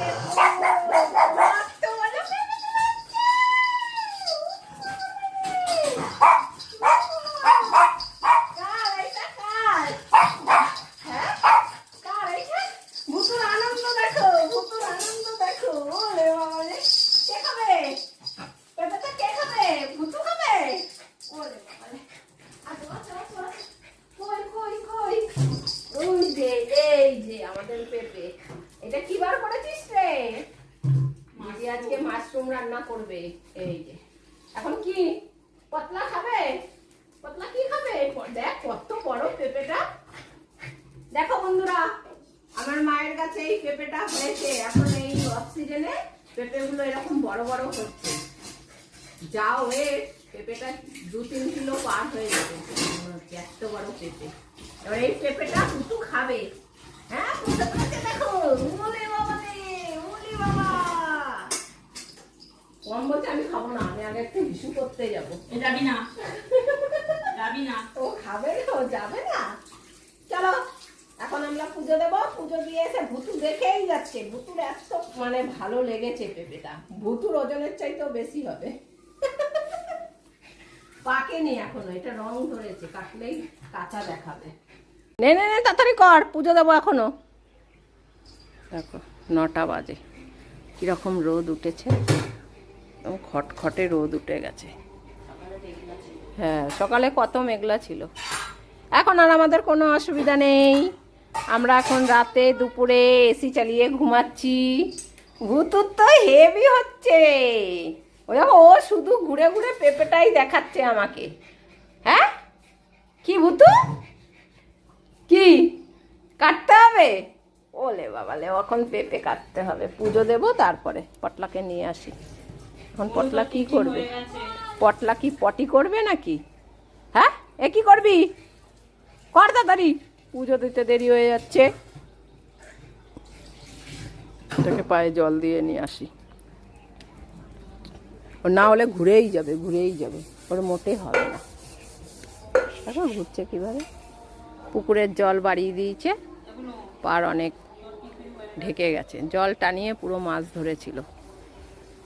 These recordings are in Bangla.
Yeah. মাশরুম রান্না করবে, এই যে। এখন কি পতলা খাবে? পতলা কি খাবে? দেখ কত বড় পেঁপেটা। দেখো বন্ধুরা, আমার মায়ের কাছে এই পেঁপেটা হয়েছে। এখন এই অক্সিজেনে পেঁপেগুলো এরকম বড় বড় হচ্ছে। যা ওয়ে পেঁপেটা দু তিন কিলো পার হয়ে যাবে এত বড় পেঁপে। এবার এই পেঁপেটা কুটু খাবে হ্যাঁ কুটু খাচ্ছে দেখো ওলে বাবা রে ওলে বাবা কম বলছে আমি খাব না আমি আগে করতে যাব। যাবি না। যাবি না। ও খাবে না ও যাবে না। চলো এখন আমরা পুজো দেবো। পুজো দিয়ে এসে ভুতু দেখেই যাচ্ছে। ভুতুর এত মানে ভালো লেগেছে পেঁপেটা। ভুতুর ওজনের চাইতেও বেশি হবে। পাকেনি এখনও। এটা রং ধরেছে কাটলেই কাঁচা দেখাবে। নে নে নে তাড়াতাড়ি কর। পুজো দেবো এখনও। দেখো নটা বাজে। কীরকম রোদ উঠেছে। খটখটে রোদ উঠে গেছে। হ্যাঁ সকালে কত মেঘলা ছিল। এখন আর আমাদের কোনো অসুবিধা নেই। আমরা এখন রাতে দুপুরে এসি চালিয়ে ঘুমাচ্ছি। ভুতুর তো হেভি হচ্ছে। ও দেখো ও শুধু ঘুরে ঘুরে পেঁপেটাই দেখাচ্ছে আমাকে। হ্যাঁ? কি ভুতু? কি? কাটতে হবে? ওলে বাবালে এখন পেঁপে কাটতে হবে। পুজো দেবো তারপরে পটলাকে নিয়ে আসি। এখন পটলা কি করবে? পটলা কি পটি করবে নাকি? হ্যাঁ? এ কি করবি? কর তাড়াতাড়ি। পুজো দিতে দেরি হয়ে যাচ্ছে। এটাকে পায়ে জল দিয়ে নিয়ে আসি। ও না হলে ঘুরেই যাবে ঘুরেই যাবে। ওর মোটে হবে না। দেখো ঘুরছে কীভাবে। পুকুরের জল বাড়িয়ে দিয়েছে। পার অনেক ঢেকে গেছে। জল টানিয়ে পুরো মাছ ধরেছিল।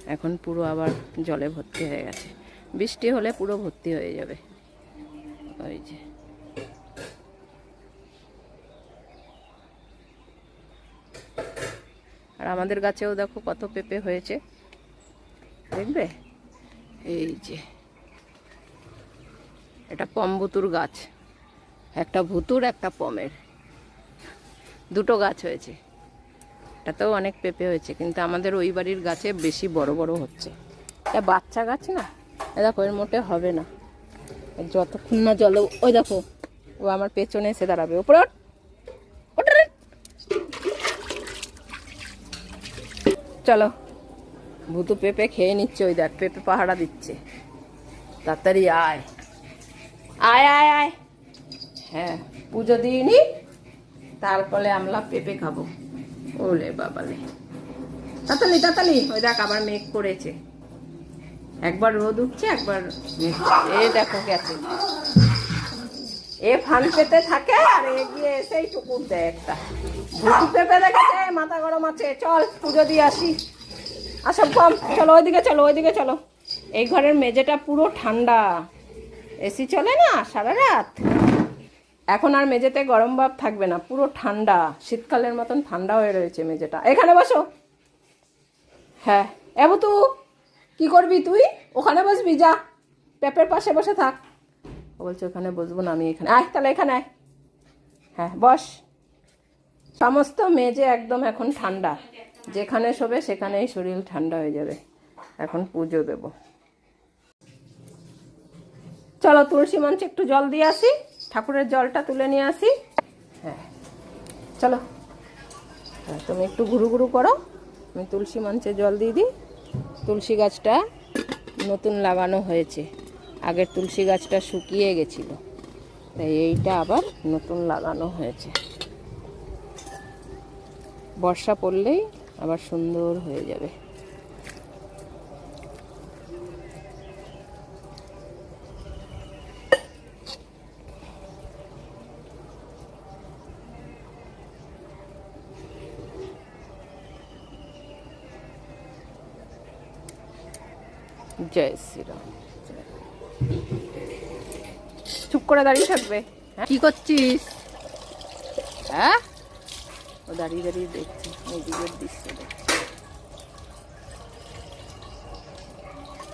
এখন পুরো আবার জলে ভর্তি হয়ে গেছে। বৃষ্টি হলে পুরো ভর্তি হয়ে যাবে। ওই যে। আর আমাদের গাছেও দেখো কত পেঁপে হয়েছে। দেখবে? এই যে। এটা পমভুতুর গাছ। একটা ভুতুর, একটা পমের। দুটো গাছ হয়েছে। এটাতেও অনেক পেঁপে হয়েছে, কিন্তু আমাদের ওই বাড়ির গাছে বেশি বড় বড় হচ্ছে। এটা বাচ্চা গাছ না? এ দেখো, এর মোটে হবে না। যতক্ষণ না জল ওই দেখো, ও আমার পেছনে এসে দাঁড়াবে। ওপরে চলো, ভুতু পেঁপে খেয়ে নিচ্ছে ওই দেখ, পেঁপে পাহারা দিচ্ছে। তাড়াতাড়ি আয়। আয় আয় আয়। হ্যাঁ পুজো দিইনি, তারপরে আমরা পেঁপে খাব। ওলে বাবালে তাতালি তাতালি। ওই দেখ, আবার মেঘ করেছে। একবার রোদ উঠছে, একবার এ দেখো গেছে। এ ফান পেতে থাকে, আর এ গিয়ে এসেই টুকুর দেয় একটা। ভুতু পেঁপে দেখেছে মাথা গরম আছে। চল, পুজো দিয়ে আসি। আসব কম চলো ওইদিকে চলো ওইদিকে, চলো। এই ঘরের মেঝেটা পুরো ঠান্ডা। এসি চলে না সারা রাত? এখন আর মেঝেতে গরম ভাব থাকবে না, পুরো ঠান্ডা। শীতকালের মতন ঠান্ডা হয়ে রয়েছে মেঝেটা। এখানে বসো। হ্যাঁ। এবু তু, কি করবি তুই? ওখানে বসবি, যা। পেপের পাশে বসে থাক। ও বলছে, ওখানে বসবো না, আমি এখানে আয়, তাহলে এখানে আয়। হ্যাঁ বস। সমস্ত মেঝে একদম এখন ঠান্ডা। যেখানে শোবে সেখানেই শরীর ঠান্ডা হয়ে যাবে। এখন পুজো দেব। চলো তুলসী মঞ্চে একটু জল দিয়ে আসি। ঠাকুরের জলটা তুলে নিয়ে আসি। হ্যাঁ। চলো। হ্যাঁ তুমি একটু ঘুরু ঘুরু করো। আমি তুলসী মঞ্চে জল দিয়ে দিই। তুলসী গাছটা নতুন লাগানো হয়েছে। আগের তুলসী গাছটা শুকিয়ে গেছিল। তাই এইটা আবার নতুন লাগানো হয়েছে। বর্ষা পড়লেই আবার সুন্দর হয়ে যাবে। জয় শ্রীরাম। চুপ করে দাঁড়িয়ে থাকবে। হ্যাঁ? কি করছিস? হ্যাঁ? ও দাঁড়িয়ে দাঁড়িয়ে দেখছে এইদিকের দৃশ্য দেখছে।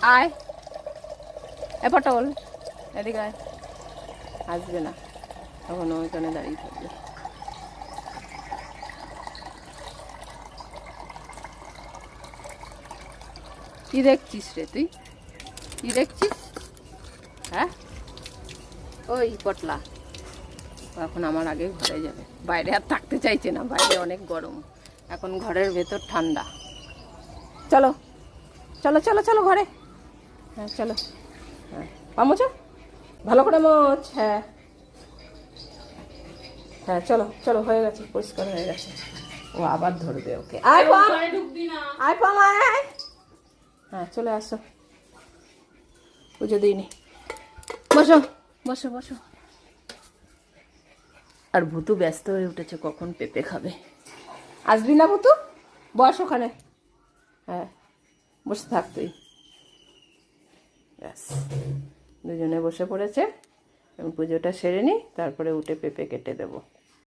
আয়। এ পটল এদিকে আয়। আসবে না। তখন ওইখানে দাঁড়িয়ে থাকবে। কি দেখছিস রে তুই? কি দেখছিস হ্যাঁ? ওই পটলা। এখন আমার আগে ঘরে যাবে। বাইরে আর থাকতে চাইছে না বাইরে অনেক গরম। এখন ঘরের ভেতর ঠান্ডা। চলো। চলো চলো চলো ঘরে। হ্যাঁ চলো। হ্যাঁ। পামোচ ভালো করে মোচ। হ্যাঁ। হ্যাঁ চলো চলো হয়ে গেছে পরিষ্কার হয়ে গেছে। ও আবার ধরবে ওকে। আয় পাম আয় পাম আয়। হ্যাঁ চলে আসো। পুজো দিইনি। বসো বসো বসো। আর ভুতু ব্যস্ত হয়ে উঠেছে কখন পেঁপে খাবে? আসবি না ভুতু? বস ওখানে। হ্যাঁ বসে থাক তুই। ব্যাস দুজনে বসে পড়েছে। আমি পুজোটা সেরে নিই তারপরে উঠে পেঁপে কেটে দেবো।